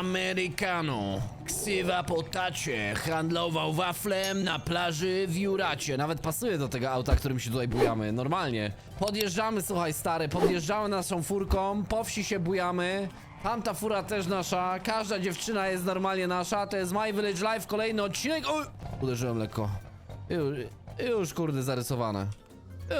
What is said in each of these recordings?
Americano. Ksywa po tacie. Handlował waflem na plaży w Juracie. Nawet pasuje do tego auta, którym się tutaj bujamy. Normalnie. Podjeżdżamy, słuchaj stary, podjeżdżamy naszą furką, po wsi się bujamy. Tamta fura też nasza, każda dziewczyna jest normalnie nasza, to jest My Village Life, kolejny odcinek. Oj! Uderzyłem lekko. Już, już kurde zarysowane.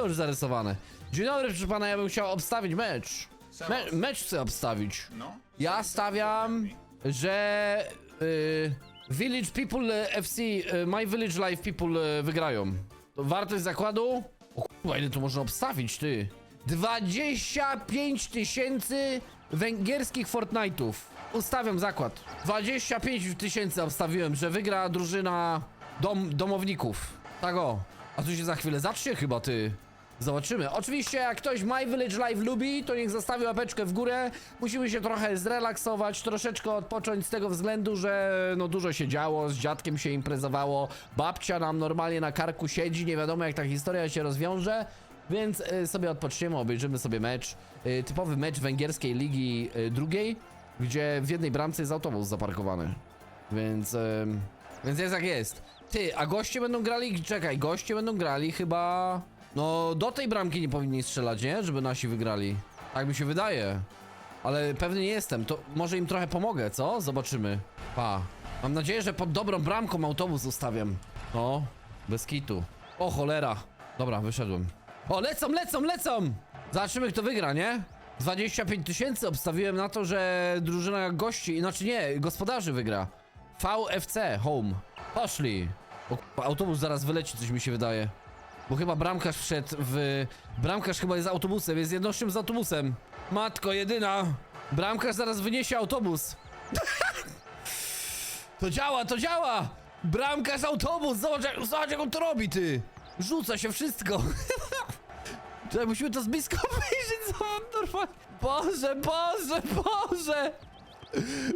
Już zarysowane. Dzień dobry, proszę pana, ja bym chciał obstawić mecz. Me mecz chcę obstawić. No. Ja stawiam, że y, Village People y, FC, y, My Village Life People wygrają. To wartość zakładu? O kurwa, ile tu można obstawić, ty? 25 tysięcy węgierskich Fortnite'ów. Ustawiam zakład. 25 tysięcy obstawiłem, że wygra drużyna dom, domowników. Tak o. A tu się za chwilę zacznie chyba, ty. Zobaczymy. Oczywiście, jak ktoś My Village Live lubi, to niech zostawi łapeczkę w górę. Musimy się trochę zrelaksować, troszeczkę odpocząć z tego względu, że no dużo się działo, z dziadkiem się imprezowało, babcia nam normalnie na karku siedzi, nie wiadomo jak ta historia się rozwiąże. Więc y, sobie odpoczniemy, obejrzymy sobie mecz. Y, typowy mecz węgierskiej ligi y, drugiej, gdzie w jednej bramce jest autobus zaparkowany. Więc, więc jest jak jest. Ty, a goście będą grali, czekaj, goście będą grali chyba... No, do tej bramki nie powinni strzelać, nie? Żeby nasi wygrali. Tak mi się wydaje. Ale pewny nie jestem, to może im trochę pomogę, co? Zobaczymy. Pa. Mam nadzieję, że pod dobrą bramką autobus ustawiam. No, bez kitu. O cholera. Dobra, wyszedłem. O, lecą, lecą, lecą! Zobaczymy, kto wygra, nie? 25 tysięcy obstawiłem na to, że drużyna gości, znaczy nie, gospodarzy wygra. VFC, home. Poszli. O, autobus zaraz wyleci, coś mi się wydaje. Bo chyba bramkarz wszedł w... Bramkarz chyba jest autobusem, jest jednością z autobusem. Matko jedyna. Bramkarz zaraz wyniesie autobus. to działa, to działa! Bramkarz autobus, zobacz, zobacz jak on to robi, ty! Rzuca się wszystko. Czekaj, musimy to z bliska obejrzeć, co. Boże, Boże, Boże!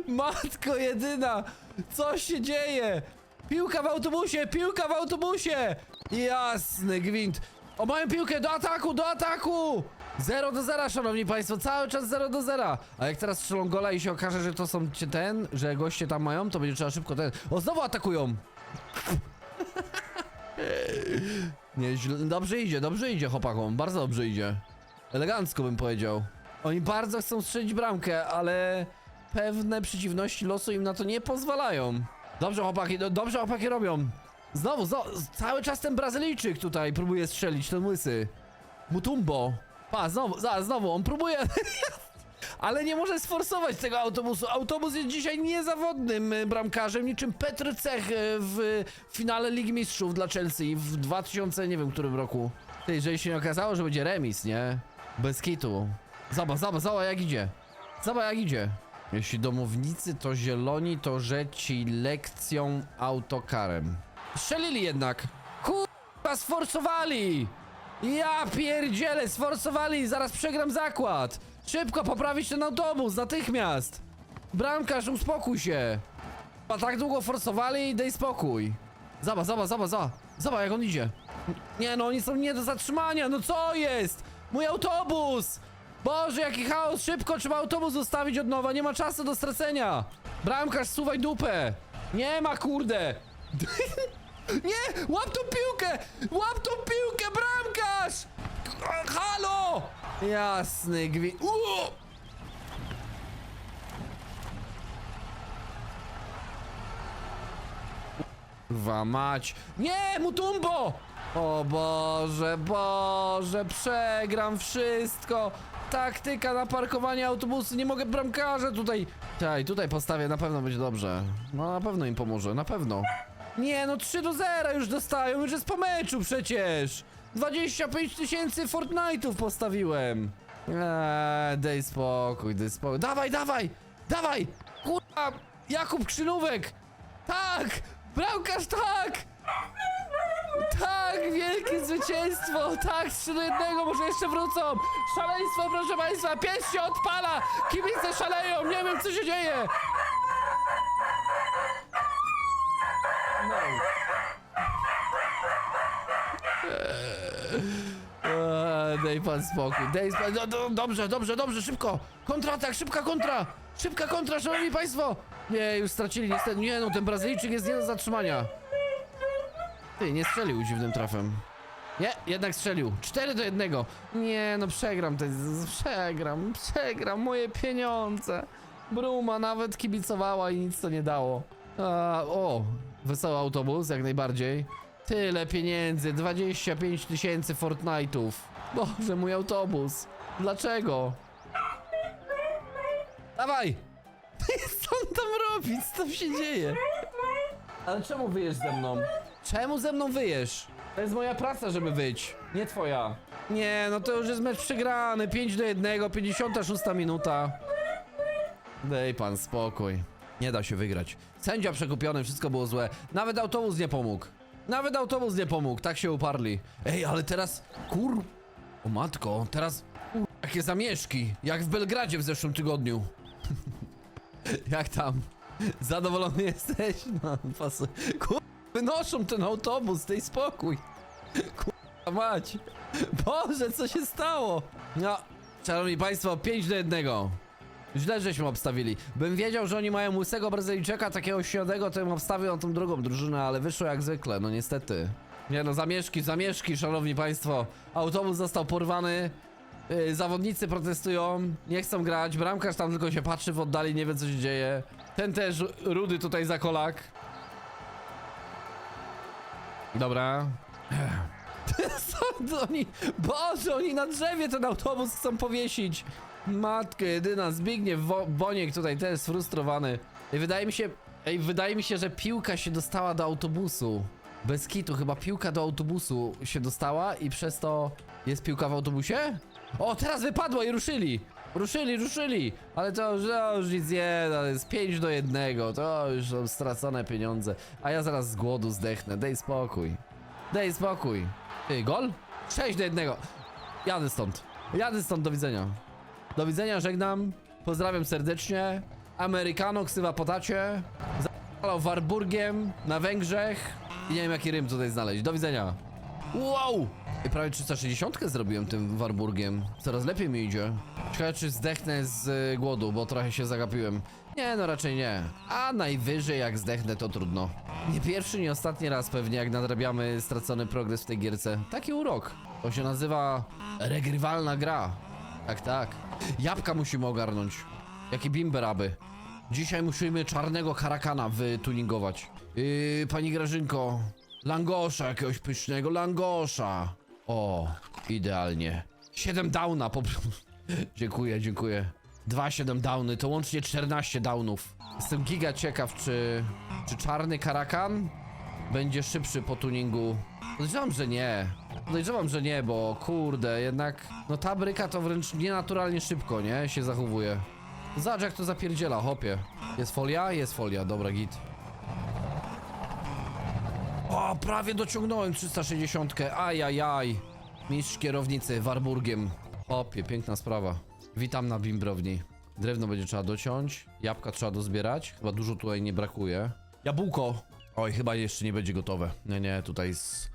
Matko jedyna! Co się dzieje? Piłka w autobusie! Piłka w autobusie! Jasny gwint! O, mają piłkę do ataku, do ataku! 0 do 0, szanowni państwo, cały czas 0 do 0. A jak teraz strzelą gola i się okaże, że to są ci ten, że goście tam mają, to będzie trzeba szybko ten... O, znowu atakują! Nie, dobrze idzie, dobrze idzie chłopakom, bardzo dobrze idzie. Elegancko bym powiedział. Oni bardzo chcą strzelić bramkę, ale pewne przeciwności losu im na to nie pozwalają. Dobrze chłopaki, do, dobrze chłopaki robią. Znowu, zo, cały czas ten Brazylijczyk tutaj próbuje strzelić, ten łysy. Mutumbo. Pa, znowu, za, znowu, on próbuje... Ale nie może sforsować tego autobusu. Autobus jest dzisiaj niezawodnym y, bramkarzem, niczym Petr Cech y, w finale Ligi Mistrzów dla Chelsea w 2000, nie wiem którym roku. Ty, jeżeli się nie okazało, że będzie remis, nie? Bez kitu. Zobacz, zobacz, zobacz jak idzie. Zobacz jak idzie. Jeśli domownicy to zieloni, to że ci lekcją autokarem. Strzelili jednak. Kurwa, sforsowali! Ja pierdzielę, sforsowali, zaraz przegram zakład. Szybko poprawić ten autobus, natychmiast. Bramkarz, uspokój się. A tak długo forsowali, daj spokój. Zobacz, zobacz, zobacz, zobacz. Zobacz jak on idzie. Nie no, oni są nie do zatrzymania, no co jest? Mój autobus! Boże, jaki chaos, szybko trzeba autobus ustawić od nowa, nie ma czasu do stracenia. Bramkarz, suwaj dupę. Nie ma, kurde. Nie! Łap tą piłkę! Łap tą piłkę, bramkarz! Halo! Jasny gwi... Uuu! Kurwa mać. Nie, Mutumbo! O Boże, Boże, przegram wszystko. Taktyka na parkowanie autobusu, nie mogę bramkarza tutaj. Tutaj, tutaj postawię, na pewno będzie dobrze. No na pewno im pomoże, na pewno. Nie, no 3 do 0 już dostają, już jest po meczu przecież. 25 tysięcy Fortnite'ów postawiłem. Eee, daj spokój, daj spokój. Dawaj, dawaj, dawaj! Kurwa, Jakub Krzynówek! Tak! Bramkarz, tak! Tak, wielkie zwycięstwo! Tak, 3 do 1, może jeszcze wrócą! Szaleństwo, proszę państwa, pies się odpala! Kibice szaleją, nie wiem co się dzieje! No. Daj pan spokój, daj pan... No, no, dobrze, dobrze, dobrze, szybko! Kontratak, szybka kontra! Szybka kontra, szanowni państwo! Nie, już stracili niestety. Nie no, ten Brazylijczyk jest nie do zatrzymania. Ty, nie strzelił dziwnym trafem. Nie, jednak strzelił. 4 do 1. Nie, no przegram, jest, przegram, przegram, moje pieniądze. Bruma nawet kibicowała i nic to nie dało. A, o, wesoły autobus, jak najbardziej. Tyle pieniędzy, 25 tysięcy Fortnite'ów. Boże, mój autobus. Dlaczego? Dawaj! Co on tam robi? Co tam się dzieje? Ale czemu wyjesz ze mną? Czemu ze mną wyjesz? To jest moja praca, żeby wyjść, nie twoja. Nie, no to już jest mecz przegrany. 5 do 1, 56 minuta. Dej pan spokój. Nie da się wygrać. Sędzia przekupiony, wszystko było złe. Nawet autobus nie pomógł. Nawet autobus nie pomógł, tak się uparli. Ej, ale teraz, kur... O matko, teraz... Kur... Jakie zamieszki, jak w Belgradzie w zeszłym tygodniu. jak tam? Zadowolony jesteś? No, pasuje. Kur... Wynoszą ten autobus, daj spokój. Kurwa mać. Boże, co się stało? No, szanowni państwo, 5 do 1. Źle żeśmy obstawili. Bym wiedział, że oni mają łysego Brazylijczyka, takiego śniadego, to bym obstawił na tą drugą drużynę, ale wyszło jak zwykle, no niestety. Nie no, zamieszki, zamieszki, szanowni państwo. Autobus został porwany. Yy, zawodnicy protestują, nie chcą grać, bramkarz tam tylko się patrzy w oddali, nie wie co się dzieje. Ten też, rudy tutaj za kolak. Dobra. Oni? Boże, oni na drzewie ten autobus chcą powiesić. Matko jedyna, Zbigniew Wo Boniek tutaj też sfrustrowany. I wydaje mi się, ej, wydaje mi się, że piłka się dostała do autobusu. Bez kitu, chyba piłka do autobusu się dostała i przez to jest piłka w autobusie? O, teraz wypadła i ruszyli! Ruszyli, ruszyli! Ale to już, to już nic nie, jest 5 do 1, to już są stracone pieniądze. A ja zaraz z głodu zdechnę, daj spokój. Daj spokój. Ty, gol? 6 do 1. Jadę stąd. Jadę stąd, do widzenia. Do widzenia, żegnam. Pozdrawiam serdecznie. Amerykano, ksywa potacie. Zalał Warburgiem na Węgrzech. I nie wiem jaki rym tutaj znaleźć. Do widzenia. Wow! Prawie 360 zrobiłem tym Warburgiem. Coraz lepiej mi idzie. Ciekawe czy zdechnę z y, głodu, bo trochę się zagapiłem. Nie, no raczej nie. A najwyżej jak zdechnę to trudno. Nie pierwszy, nie ostatni raz pewnie jak nadrabiamy stracony progres w tej gierce. Taki urok. To się nazywa regrywalna gra. Tak, tak. Jabłka musimy ogarnąć. Jaki bimber aby. Dzisiaj musimy czarnego karakana wytuningować. Yy, pani Grażynko. Langosza jakiegoś pysznego, langosza. O, idealnie. 7 downa po dziękuję, dziękuję. 2-7 downy, to łącznie 14 downów. Jestem giga ciekaw, czy, czy czarny karakan będzie szybszy po tuningu. Podejrzewam, że nie. Podejrzewam, że nie, bo kurde, jednak no ta bryka to wręcz nienaturalnie szybko, nie? Się zachowuje. Zobacz jak to zapierdziela, hopie. Jest folia? Jest folia, dobra git. O, prawie dociągnąłem 360. Ajajaj. Mistrz kierownicy Warburgiem. Hopie, piękna sprawa. Witam na bimbrowni. Drewno będzie trzeba dociąć. Jabłka trzeba dozbierać. Chyba dużo tutaj nie brakuje. Jabłko. Oj, chyba jeszcze nie będzie gotowe. Nie, nie, tutaj z,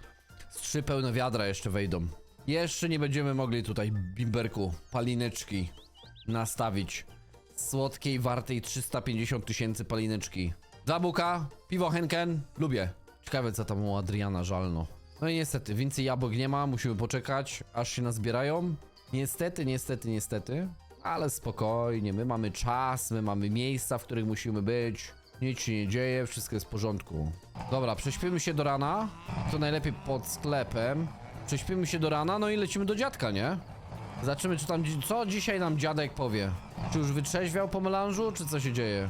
z trzy pełne wiadra jeszcze wejdą. Jeszcze nie będziemy mogli tutaj bimberku, palineczki nastawić. Słodkiej, wartej 350 tysięcy palineczki. Zabuka, piwo Henken, lubię. Ciekawe co tam u Adriana żalno. No i niestety, więcej jabłek nie ma, musimy poczekać, aż się nazbierają. Niestety, niestety, niestety. Ale spokojnie, my mamy czas, my mamy miejsca, w których musimy być. Nic się nie dzieje, wszystko jest w porządku. Dobra, prześpimy się do rana. To najlepiej pod sklepem. Prześpimy się do rana, no i lecimy do dziadka, nie? Zobaczymy, czy tam, co dzisiaj nam dziadek powie. Czy już wytrzeźwiał po melanżu, czy co się dzieje?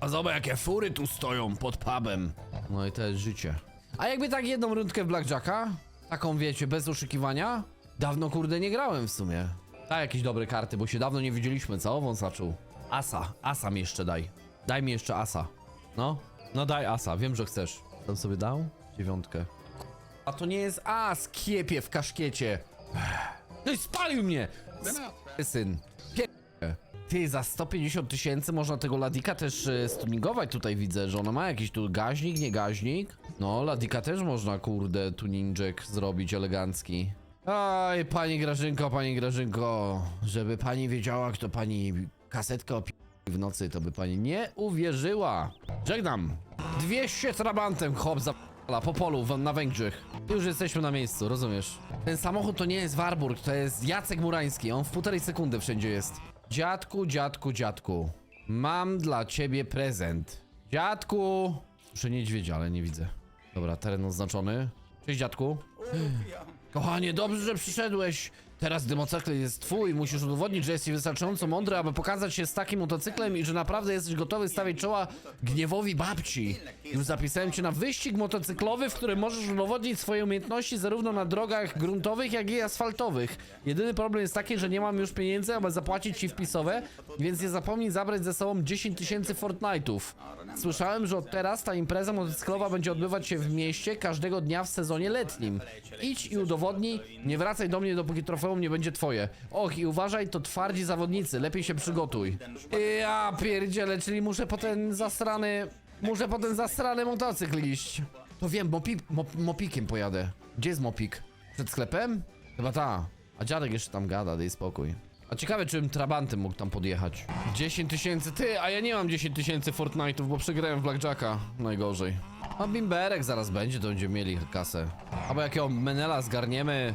A zobacz, jakie fury tu stoją pod pubem. No i to jest życie. A jakby tak jedną rundkę w Blackjacka? Taką wiecie, bez oszukiwania? Dawno kurde nie grałem w sumie. Daj jakieś dobre karty, bo się dawno nie widzieliśmy, co? Wąsaczu. Asa, asa mi jeszcze daj. Daj mi jeszcze asa. No, no daj asa, wiem, że chcesz. Tam sobie dał? Dziewiątkę. A to nie jest as, kiepie w kaszkiecie. No i spalił mnie! Syn. Ty, za 150 tysięcy można tego Ladika też e, stuningować tutaj widzę, że ona ma jakiś tu gaźnik, nie gaźnik. No, Ladika też można, kurde, tuninczek zrobić elegancki. Oj, pani Grażynko, pani Grażynko, żeby pani wiedziała, kto pani kasetkę opi w nocy, to by pani nie uwierzyła. Żegnam. 200 trabantem, chłop za po polu w, na Węgrzech. Już jesteśmy na miejscu, rozumiesz? Ten samochód to nie jest Warburg, to jest Jacek Murański. On w półtorej sekundy wszędzie jest. Dziadku, dziadku, dziadku. Mam dla ciebie prezent. Dziadku! Słyszę niedźwiedzia, ale nie widzę. Dobra, teren oznaczony. Cześć, dziadku. Kochanie, dobrze, że przyszedłeś. Teraz gdy motocykl jest twój, musisz udowodnić, że jesteś wystarczająco mądry, aby pokazać się z takim motocyklem i że naprawdę jesteś gotowy stawić czoła gniewowi babci. Już zapisałem cię na wyścig motocyklowy, w którym możesz udowodnić swoje umiejętności zarówno na drogach gruntowych, jak i asfaltowych. Jedyny problem jest taki, że nie mam już pieniędzy, aby zapłacić ci wpisowe, więc nie zapomnij zabrać ze sobą 10 tysięcy Fortnite'ów. Słyszałem, że od teraz ta impreza motocyklowa będzie odbywać się w mieście każdego dnia w sezonie letnim. Idź i udowodnij, nie wracaj do mnie dopóki trofeum nie będzie twoje. Och i uważaj, to twardzi zawodnicy, lepiej się przygotuj. Ja pierdzielę, czyli muszę po ten zasrany... Muszę po ten zasrany motocykl iść. To wiem, mopi, mop, mopikiem pojadę. Gdzie jest mopik? Przed sklepem? Chyba ta. A dziadek jeszcze tam gada, daj spokój. A ciekawe, czym Trabantem mógł tam podjechać. 10 tysięcy, ty, a ja nie mam 10 tysięcy Fortnite'ów, bo przegrałem w Blackjacka. Najgorzej. A bimberek zaraz będzie, to będziemy mieli kasę. Albo jakiego menela zgarniemy.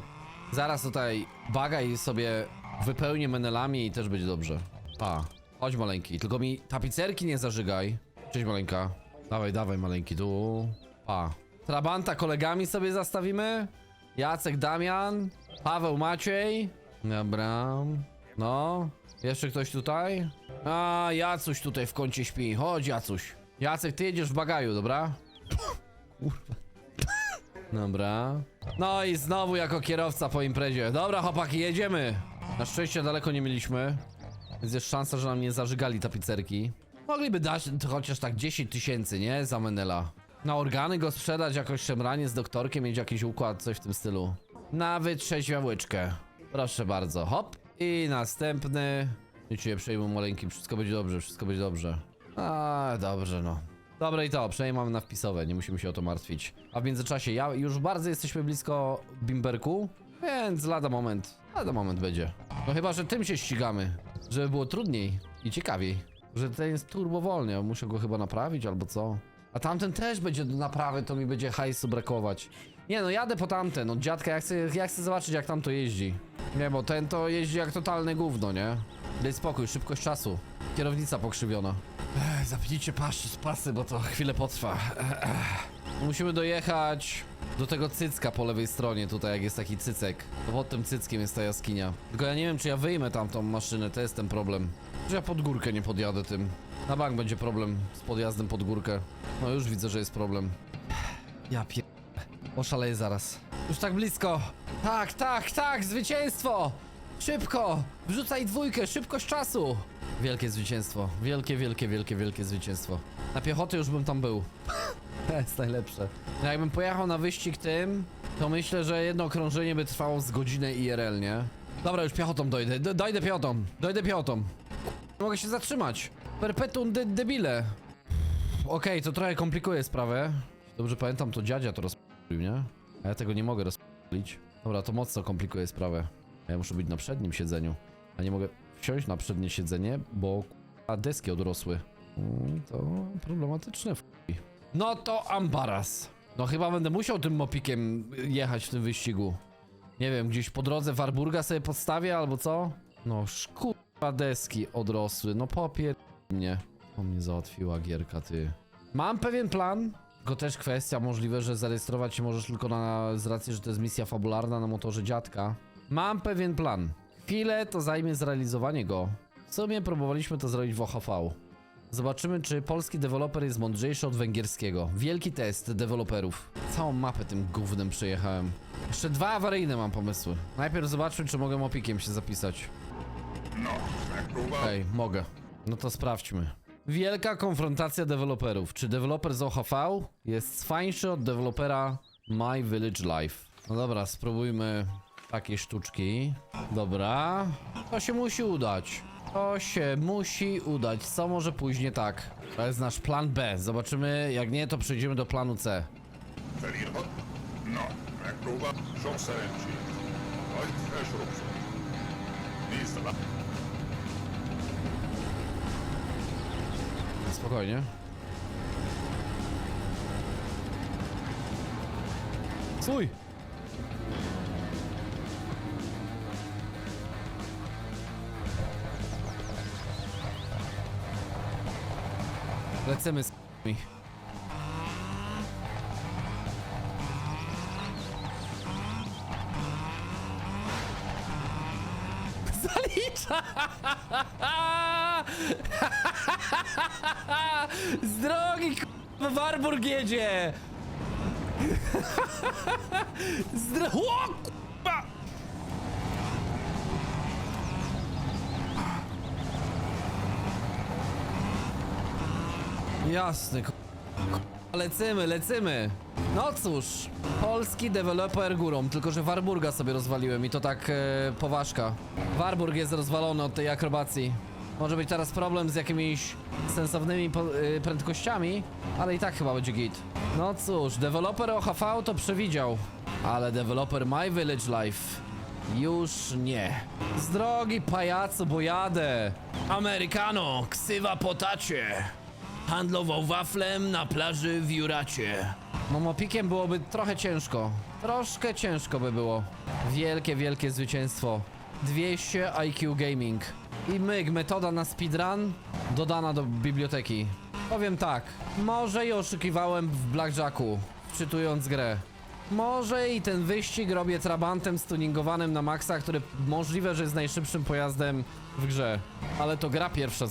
Zaraz tutaj bagaj sobie wypełnię menelami i też będzie dobrze. Pa. Chodź maleńki, tylko mi tapicerki nie zażygaj. Cześć maleńka. Dawaj, dawaj maleńki, tu. Pa. Trabanta kolegami sobie zastawimy. Jacek Damian. Paweł Maciej. Dobra. No. Jeszcze ktoś tutaj? A, Jacuś tutaj w kącie śpi. Chodź Jacuś. Jacek, ty jedziesz w bagaju, dobra? Dobra. No i znowu jako kierowca po imprezie. Dobra, chłopaki, jedziemy. Na szczęście daleko nie mieliśmy. Więc jest szansa, że nam nie zażygali tapicerki. Mogliby dać chociaż tak 10 tysięcy, nie? Za Menela. Na organy go sprzedać, jakoś szemranie z doktorkiem, mieć jakiś układ, coś w tym stylu. Na wytrzeźwiałyczkę. Proszę bardzo, hop. I następny. Nic się nie przejmuj, maleńki, wszystko będzie dobrze, wszystko będzie dobrze. A, dobrze, no. Dobre i to, przynajmniej mamy na wpisowe, nie musimy się o to martwić. A w międzyczasie, ja już bardzo jesteśmy blisko Bimberku, więc lada moment, lada moment będzie. No chyba, że tym się ścigamy, żeby było trudniej i ciekawiej. Że ten jest turbo wolny, ja muszę go chyba naprawić albo co. A tamten też będzie do naprawy, to mi będzie hajsu brakować. Nie no, jadę po tamten, od dziadka, ja chcę, ja chcę zobaczyć jak tam to jeździ. Nie, bo ten to jeździ jak totalne gówno, nie? Daj spokój, szybkość czasu. Kierownica pokrzywiona. Ech, zapnijcie pasy, pasy, bo to chwilę potrwa. Ech, ech. Musimy dojechać do tego cycka po lewej stronie, tutaj jak jest taki cycek. To pod tym cyckiem jest ta jaskinia. Tylko ja nie wiem, czy ja wyjmę tam tą maszynę, to jest ten problem. Czy ja pod górkę nie podjadę tym. Na bank będzie problem z podjazdem pod górkę. No już widzę, że jest problem. Ja pier... Oszaleję zaraz. Już tak blisko. Tak, tak, tak, zwycięstwo! Szybko! Wrzucaj dwójkę, szybkość czasu! Wielkie zwycięstwo. Wielkie, wielkie, wielkie, wielkie zwycięstwo. Na piechotę już bym tam był. To jest najlepsze. No Jakbym pojechał na wyścig tym, to myślę, że jedno okrążenie by trwało z godzinę IRL, nie? Dobra, już piechotą dojdę. D dojdę piechotą. Dojdę piechotą. Mogę się zatrzymać. Perpetuum de debile. Okej, to trochę komplikuje sprawę. Dobrze pamiętam, to dziadzia to rozpalił, nie? A ja tego nie mogę rozpalić. Dobra, to mocno komplikuje sprawę. Ja muszę być na przednim siedzeniu. A nie mogę wsiąść na przednie siedzenie, bo a deski odrosły. Mm, To problematyczne. No to ambaras. No chyba będę musiał tym mopikiem jechać w tym wyścigu. Nie wiem, gdzieś po drodze Warburga sobie podstawię albo co? No szkurwa deski odrosły, no popier... mnie. O mnie załatwiła gierka, ty. Mam pewien plan, tylko też kwestia możliwe, że zarejestrować się możesz tylko na, z racji, że to jest misja fabularna na motorze dziadka. Mam pewien plan. Chwilę to zajmie zrealizowanie go. W sumie próbowaliśmy to zrobić w OHV. Zobaczymy, czy polski deweloper jest mądrzejszy od węgierskiego. Wielki test deweloperów. Całą mapę tym gównem przejechałem. Jeszcze dwa awaryjne mam pomysły. Najpierw zobaczmy, czy mogę opikiem się zapisać. Ej, mogę. No to sprawdźmy. Wielka konfrontacja deweloperów. Czy deweloper z OHV jest fajniejszy od dewelopera My Village Life? No dobra, spróbujmy takiej sztuczki. Dobra. To się musi udać. To się musi udać. Co może później tak? To jest nasz plan B. Zobaczymy. Jak nie, to przejdziemy do planu C. Felirhat? Na, megpróbál. Sok szerencsét. Oj, też rób. Nic dla... Spokojnie. Stój! Lecimy z mi. Zalicza! Z drogi k***a, Warburg jedzie! Z drogi... O k***a! Jasny k***a. Lecimy, lecimy! No cóż, polski deweloper górą, tylko że Warburga sobie rozwaliłem i to tak e, poważka. Warburg jest rozwalony od tej akrobacji. Może być teraz problem z jakimiś sensownymi y, prędkościami, ale i tak chyba będzie git. No cóż, deweloper OHV to przewidział, ale deweloper My Village Life już nie. Z drogi pajacu, bo jadę. Amerykano, ksywa potacie. Handlował waflem na plaży w Juracie. No mopikiem byłoby trochę ciężko. Troszkę ciężko by było. Wielkie, wielkie zwycięstwo. 200 IQ Gaming. I myk, metoda na speedrun dodana do biblioteki. Powiem tak, może i oszukiwałem w Blackjacku, wczytując grę. Może i ten wyścig robię trabantem stuningowanym na maksa, który możliwe, że jest najszybszym pojazdem w grze. Ale to gra pierwsza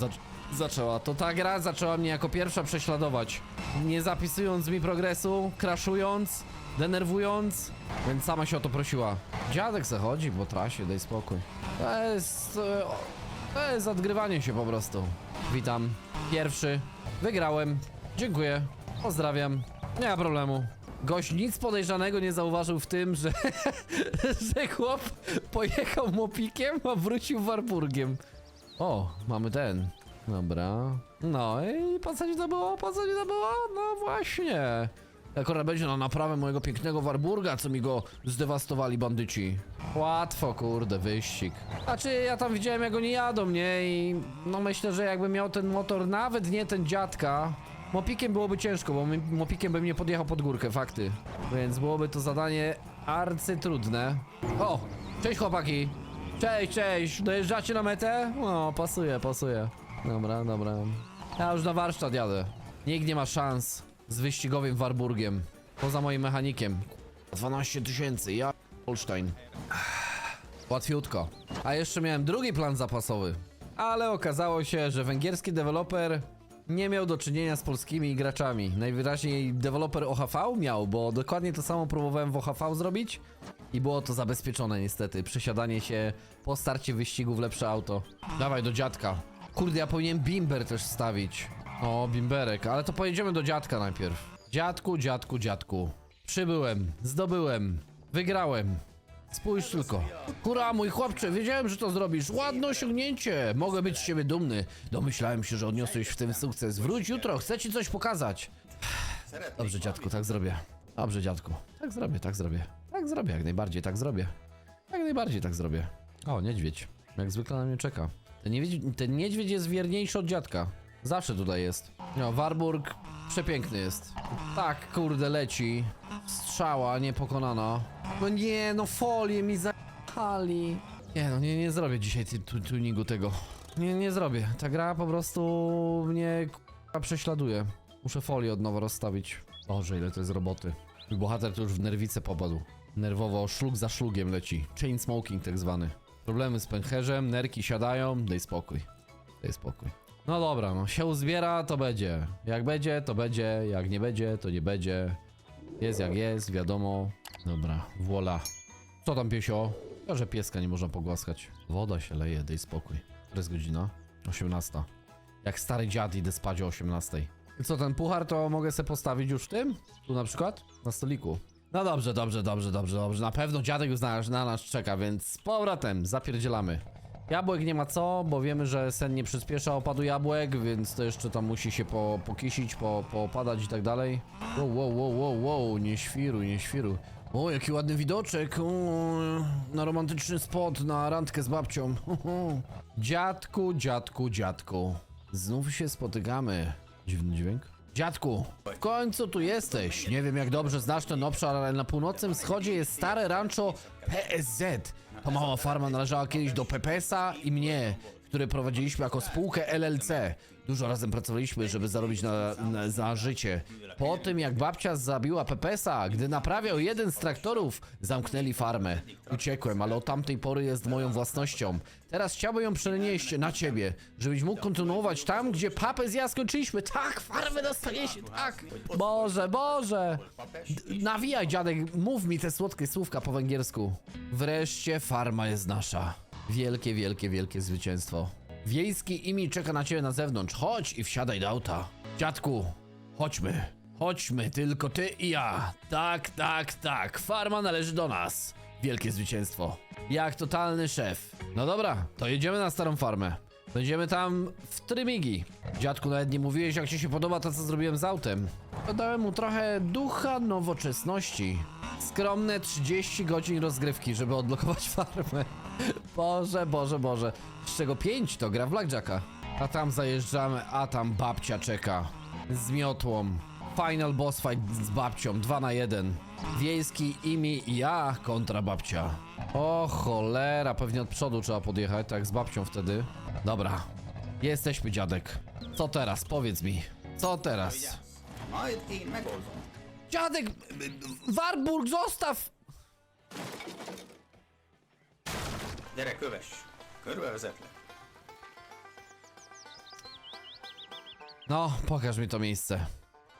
zaczęła. To ta gra zaczęła mnie jako pierwsza prześladować. Nie zapisując mi progresu, crashując, denerwując, więc sama się o to prosiła. Dziadek se chodzi po trasie, daj spokój. To jest... To jest odgrywanie się po prostu. Witam. Pierwszy. Wygrałem. Dziękuję. Pozdrawiam. Nie ma problemu. Gość nic podejrzanego nie zauważył w tym, że, że chłop pojechał mopikiem, a wrócił Warburgiem. O, mamy ten. Dobra. No i po co ci to było? Po co ci to było? No właśnie. Akurat będzie na naprawę mojego pięknego Warburga, co mi go zdewastowali bandyci. Łatwo, kurde, wyścig. Znaczy, ja tam widziałem, jak oni jadą, nie? I no myślę, że jakbym miał ten motor, nawet nie ten dziadka, mopikiem byłoby ciężko, bo mopikiem bym nie podjechał pod górkę, fakty. Więc byłoby to zadanie arcytrudne. O, cześć chłopaki. Cześć, cześć. Dojeżdżacie na metę? O, pasuje, pasuje. Dobra, dobra. Ja już na warsztat jadę. Nikt nie ma szans z wyścigowym Warburgiem. Poza moim mechanikiem. 12 tysięcy, ja Holstein. Łatwiutko. A jeszcze miałem drugi plan zapasowy. Ale okazało się, że węgierski deweloper nie miał do czynienia z polskimi graczami. Najwyraźniej deweloper OHV miał, bo dokładnie to samo próbowałem w OHV zrobić i było to zabezpieczone niestety. Przesiadanie się po starcie wyścigu w lepsze auto. Dawaj do dziadka. Kurde, ja powinienem bimber też stawić. O, bimberek, ale to pojedziemy do dziadka najpierw. Dziadku, dziadku, dziadku. Przybyłem, zdobyłem, wygrałem. Spójrz tylko. Hurra, mój chłopcze, wiedziałem, że to zrobisz. Ładne osiągnięcie. Mogę być z ciebie dumny. Domyślałem się, że odniosłeś w tym sukces. Wróć jutro, chcę ci coś pokazać. Dobrze, dziadku, tak zrobię. Dobrze, dziadku. Tak zrobię, tak zrobię. Tak zrobię, jak najbardziej, tak zrobię. Jak najbardziej tak zrobię. O, niedźwiedź. Jak zwykle na mnie czeka. Ten niedźwiedź, ten niedźwiedź jest wierniejszy od dziadka. Zawsze tutaj jest. No, Warburg przepiękny jest. Tak, kurde, leci. Strzała niepokonana. No nie, no folię mi zajechali. Nie, no nie, nie zrobię dzisiaj tuningu tego. Nie, nie zrobię. Ta gra po prostu mnie k***a prześladuje. Muszę folię od nowa rozstawić. Boże, ile to jest roboty. Bohater tu już w nerwicę popadł. Nerwowo szlug za szlugiem leci. Chain smoking tak zwany. Problemy z pęcherzem, nerki siadają, daj spokój. Daj spokój. No dobra, no się uzbiera, to będzie. Jak będzie, to będzie. Jak nie będzie, to nie będzie. Jest jak jest, wiadomo. Dobra, wola. Co tam piesio? Ja, że pieska nie można pogłaskać. Woda się leje, daj spokój. Jest godzina? 18. Jak stary dziad idę spać o 18. I co, ten puchar to mogę sobie postawić już w tym? Tu na przykład? Na stoliku. No dobrze, dobrze, dobrze, dobrze, dobrze. Na pewno dziadek już na, na nas czeka, więc z powrotem zapierdzielamy. Jabłek nie ma co, bo wiemy, że sen nie przyspiesza opadu jabłek, więc to jeszcze tam musi się po, pokisić, po, poopadać i tak dalej. Wow, wow, wow, wow, wow, nie świruj, nie świruj. O, jaki ładny widoczek, o, na romantyczny spot, na randkę z babcią. Dziadku, dziadku, dziadku. Znów się spotykamy. Dziwny dźwięk. Dziadku, w końcu tu jesteś. Nie wiem jak dobrze znasz ten obszar, ale na północnym wschodzie jest stare rancho PSZ. To mała farma należała kiedyś do Pepesa i mnie, które prowadziliśmy jako spółkę LLC. Dużo razem pracowaliśmy, żeby zarobić na, na, za życie. Po tym jak babcia zabiła Pepesa, gdy naprawiał jeden z traktorów, zamknęli farmę. Uciekłem, ale od tamtej pory jest moją własnością. Teraz chciałbym ją przenieść na ciebie, żebyś mógł kontynuować tam, gdzie papę z ja skończyliśmy. Tak, farmę dostanie się, tak. Boże, Boże. D- Nawijaj, dziadek, mów mi te słodkie słówka po węgiersku. Wreszcie farma jest nasza. Wielkie, wielkie, wielkie zwycięstwo. Wiejski Imi czeka na ciebie na zewnątrz. Chodź i wsiadaj do auta. Dziadku, chodźmy. Chodźmy, tylko ty i ja. Tak, tak, tak. Farma należy do nas. Wielkie zwycięstwo. Jak totalny szef. No dobra, to jedziemy na starą farmę. Będziemy tam w Trymigi. Dziadku, nawet nie mówiłeś, jak ci się podoba to, co zrobiłem z autem. Dodałem mu trochę ducha nowoczesności. Skromne 30 godzin rozgrywki, żeby odblokować farmę. Boże, Boże, Boże. Z czego 5 to gra w Blackjacka. A tam zajeżdżamy, a tam babcia czeka. Z miotłą. Final boss fight z babcią, 2 na 1. Wiejski, Imi ja kontra babcia. O cholera, pewnie od przodu trzeba podjechać, tak z babcią wtedy. Dobra, jesteśmy dziadek. Co teraz? Powiedz mi. Co teraz? Dziadek! Warburg, zostaw! Gyere, kövess! Körbevezetlek. No, pokaż mi to miejsce.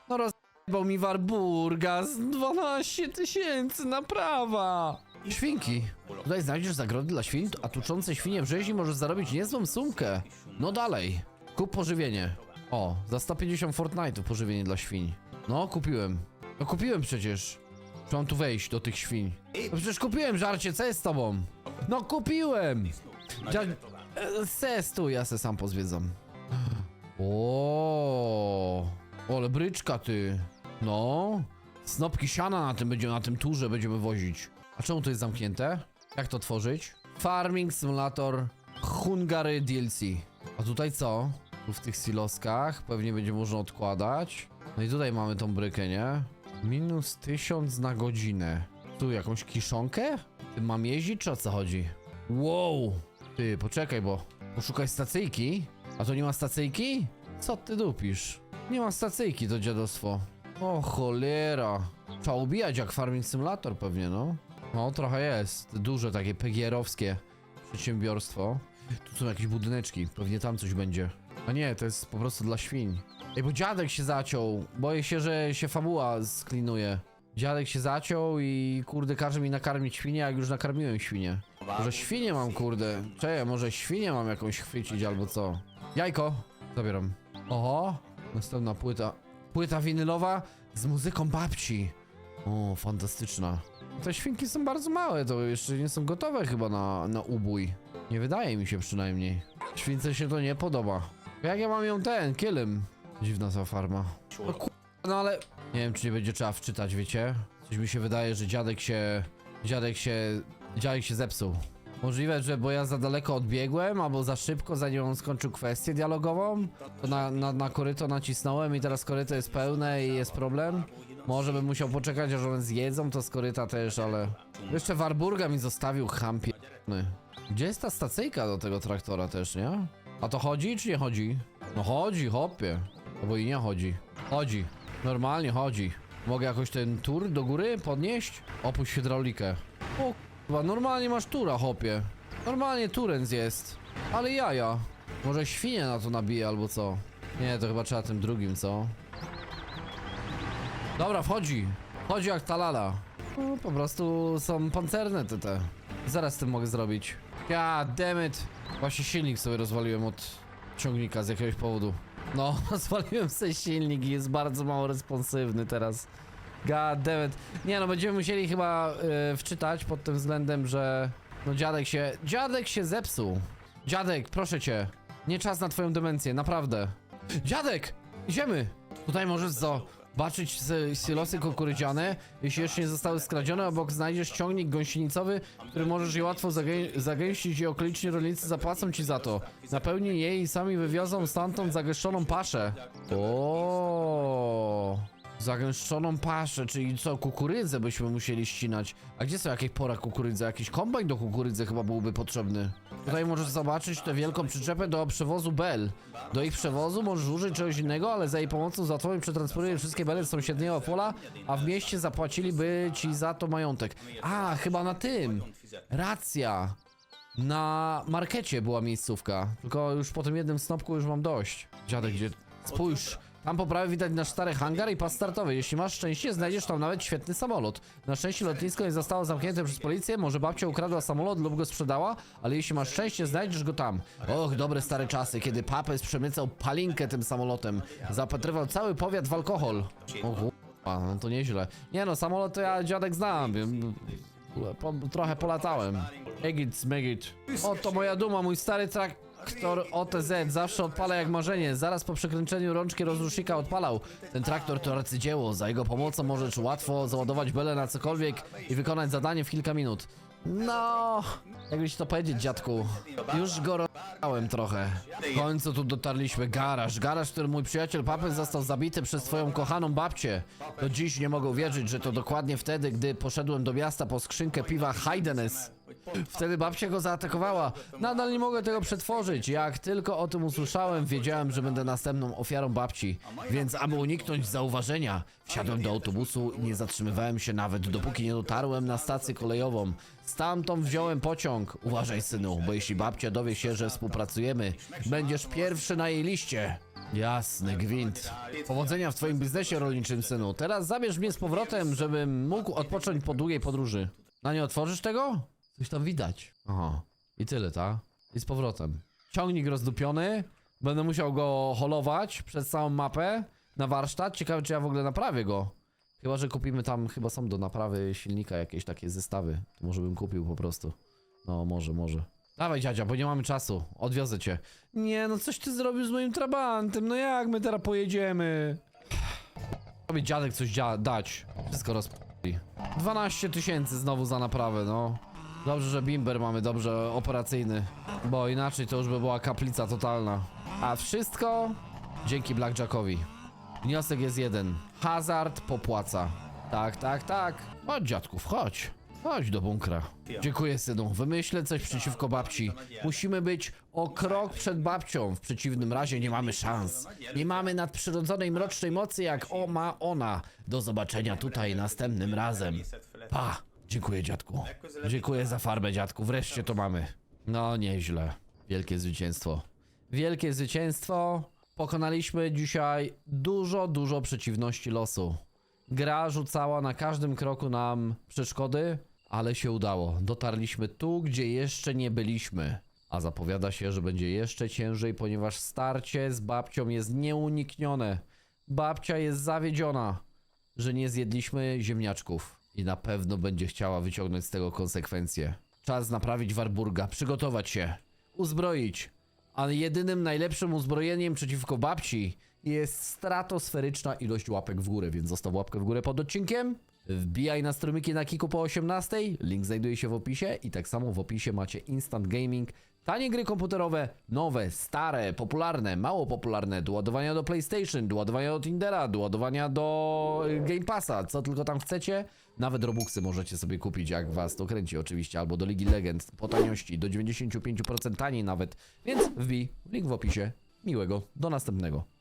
No rozjebał mi Warburga z 12 tysięcy, naprawa! Świnki. Tutaj znajdziesz zagrody dla świn, a tuczące świnie w rzezi możesz zarobić niezłą sumkę. No dalej. Kup pożywienie. O, za 150 Fortnite'ów pożywienie dla świń. No, kupiłem. No kupiłem przecież. Czy mam tu wejść do tych świń? No przecież kupiłem żarcie, co jest z tobą? No kupiłem! E, Se stój, ja se sam pozwiedzam. O, ale bryczka ty. No. Snopki siana na tym będzie, na tym turze będziemy wozić. A czemu to jest zamknięte? Jak to tworzyć? Farming Simulator Hungary DLC. A tutaj co? Tu w tych siloskach pewnie będzie można odkładać. No i tutaj mamy tą brykę, nie? Minus 1000 na godzinę. Tu jakąś kiszonkę? Ty mam jeździć, czy o co chodzi? Wow! Ty, poczekaj, bo poszukaj stacyjki. A to nie ma stacyjki? Co ty dupisz? Nie ma stacyjki to dziadostwo. O cholera. Trzeba ubijać jak Farming Simulator pewnie, no. No, trochę jest. Duże takie PGR-owskie przedsiębiorstwo. Tu są jakieś budyneczki, pewnie tam coś będzie. A nie, to jest po prostu dla świń. Ej, bo dziadek się zaciął. Boję się, że się fabuła sklinuje. Dziadek się zaciął i kurde każe mi nakarmić świnię, jak już nakarmiłem świnię. Może świnię mam, kurde. Czekaj, może świnię mam jakąś chwycić albo co? Jajko. Zabieram. Oho. Następna płyta. Płyta winylowa z muzyką babci. O, fantastyczna. Te świnki są bardzo małe, to jeszcze nie są gotowe chyba na, na ubój. Nie wydaje mi się przynajmniej. Śwince się to nie podoba. Jak ja mam ją ten, kielem? Dziwna ta farma. No no ale... Nie wiem, czy nie będzie trzeba wczytać, wiecie? Coś mi się wydaje, że dziadek się... Dziadek się... Dziadek się zepsuł. Możliwe, że bo ja za daleko odbiegłem, albo za szybko, zanim on skończył kwestię dialogową, to na, na, na koryto nacisnąłem i teraz koryto jest pełne i jest problem. Może bym musiał poczekać, aż one zjedzą to z koryta też, ale... Jeszcze Warburga mi zostawił champie... Gdzie jest ta stacyjka do tego traktora też, nie? A to chodzi czy nie chodzi? No chodzi, hopie. Albo i nie chodzi. Chodzi. Normalnie chodzi. Mogę jakoś ten tur do góry podnieść? Opuść hydraulikę. O Chyba normalnie masz tura, hopie. Normalnie turens jest. Ale jaja. Może świnie na to nabije albo co? Nie, to chyba trzeba tym drugim, co? Dobra, wchodzi. Wchodzi jak talala. No, po prostu są pancerne te te. Zaraz tym mogę zrobić. God damn it. Właśnie silnik sobie rozwaliłem od ciągnika z jakiegoś powodu. No, rozwaliłem sobie silnik i jest bardzo mało responsywny teraz. God damn it. Nie no, będziemy musieli chyba y, wczytać pod tym względem, że no dziadek się, dziadek się zepsuł. Dziadek, proszę cię. Nie czas na twoją demencję, naprawdę. Dziadek! Idziemy! Tutaj możesz zobaczyć z- silosy kukurydziane. Jeśli jeszcze nie zostały skradzione, obok znajdziesz ciągnik gąsienicowy, który możesz je łatwo zagę zagęścić i okoliczni rolnicy zapłacą ci za to. Napełnij je i sami wywiozą stamtąd zagęszczoną paszę. O, Zagęszczoną paszę, czyli co, kukurydzę byśmy musieli ścinać. A gdzie są jakieś pora kukurydzy? Jakiś kombajn do kukurydzy chyba byłby potrzebny. Tutaj możesz zobaczyć tę wielką przyczepę do przewozu bel. Do ich przewozu możesz użyć czegoś innego, ale za jej pomocą załatwiony przetransportuje wszystkie bele z sąsiedniego pola, a w mieście zapłaciliby ci za to majątek. A, chyba na tym. Racja. Na markecie była miejscówka. Tylko już po tym jednym snopku już mam dość. Dziadek, gdzie... Spójrz. Tam po prawej widać nasz stary hangar i pas startowy. Jeśli masz szczęście, znajdziesz tam nawet świetny samolot. Na szczęście lotnisko nie zostało zamknięte przez policję, może babcia ukradła samolot lub go sprzedała, ale jeśli masz szczęście, znajdziesz go tam. Och, dobre stare czasy, kiedy papes przemycał palinkę tym samolotem. Zapatrywał cały powiat w alkohol. O kurwa, no to nieźle. Nie no, samolot to ja dziadek znam. Po, trochę polatałem. Egit, smegit. Oto moja duma, mój stary traktor OTZ. Zawsze odpala jak marzenie. Zaraz po przekręceniu rączki rozrusznika odpalał. Ten traktor to arcydzieło. Za jego pomocą możesz łatwo załadować belę na cokolwiek i wykonać zadanie w kilka minut. No, jakbyś to powiedzieć, dziadku. Już go trochę. W końcu tu dotarliśmy. Garaż. Garaż, w którym mój przyjaciel Papel został zabity przez twoją kochaną babcię. Do dziś nie mogę uwierzyć, że to dokładnie wtedy, gdy poszedłem do miasta po skrzynkę piwa Heidenes. Wtedy babcia go zaatakowała. Nadal nie mogę tego przetworzyć. Jak tylko o tym usłyszałem, wiedziałem, że będę następną ofiarą babci. Więc aby uniknąć zauważenia, wsiadłem do autobusu i nie zatrzymywałem się nawet, dopóki nie dotarłem na stację kolejową. Stamtąd wziąłem pociąg. Uważaj, synu, bo jeśli babcia dowie się, że współpracujemy, będziesz pierwszy na jej liście. Jasny gwint. Powodzenia w twoim biznesie rolniczym, synu. Teraz zabierz mnie z powrotem, żebym mógł odpocząć po długiej podróży. Na nie otworzysz tego? Coś tam widać. Aha. I tyle, tak? I z powrotem. Ciągnik rozdupiony. Będę musiał go holować przez całą mapę na warsztat. Ciekawe, czy ja w ogóle naprawię go. Chyba, że kupimy tam, chyba są do naprawy silnika jakieś takie zestawy. To może bym kupił po prostu. No, może, może. Dawaj dziadzia, bo nie mamy czasu. Odwiozę cię. Nie, no coś ty zrobił z moim trabantem. No jak my teraz pojedziemy? Sobie dziadek coś dzia dać. Wszystko rozp***li. 12 tysięcy znowu za naprawę, no. Dobrze, że bimber mamy, dobrze operacyjny. Bo inaczej to już by była kaplica totalna. A wszystko dzięki Blackjackowi. Wniosek jest jeden. Hazard popłaca. Tak, tak, tak. Chodź dziadków, chodź. Chodź do bunkra. Dziękuję synu. Wymyślę coś przeciwko babci. Musimy być o krok przed babcią. W przeciwnym razie nie mamy szans. Nie mamy nadprzyrodzonej mrocznej mocy jak o ma ona. Do zobaczenia tutaj następnym razem. Pa! Dziękuję dziadku. Dziękuję za farbę dziadku. Wreszcie to mamy. No nieźle. Wielkie zwycięstwo. Wielkie zwycięstwo. Pokonaliśmy dzisiaj dużo, dużo przeciwności losu. Gra rzucała na każdym kroku nam przeszkody, ale się udało. Dotarliśmy tu, gdzie jeszcze nie byliśmy. A zapowiada się, że będzie jeszcze ciężej, ponieważ starcie z babcią jest nieuniknione. Babcia jest zawiedziona, że nie zjedliśmy ziemniaczków. I na pewno będzie chciała wyciągnąć z tego konsekwencje. Czas naprawić Warburga, przygotować się, uzbroić. A jedynym najlepszym uzbrojeniem przeciwko babci jest stratosferyczna ilość łapek w górę, więc zostaw łapkę w górę pod odcinkiem. Wbijaj na strumyki na Kiku po 18. Link znajduje się w opisie i tak samo w opisie macie Instant Gaming. Tanie gry komputerowe, nowe, stare, popularne, mało popularne, do ładowania do PlayStation, do ładowania do Tindera, do ładowania do Game Passa, co tylko tam chcecie. Nawet Robuxy możecie sobie kupić, jak was to kręci oczywiście, albo do Ligi Legend po taniości, do 95% taniej nawet. Więc wbij, link w opisie. Miłego, do następnego.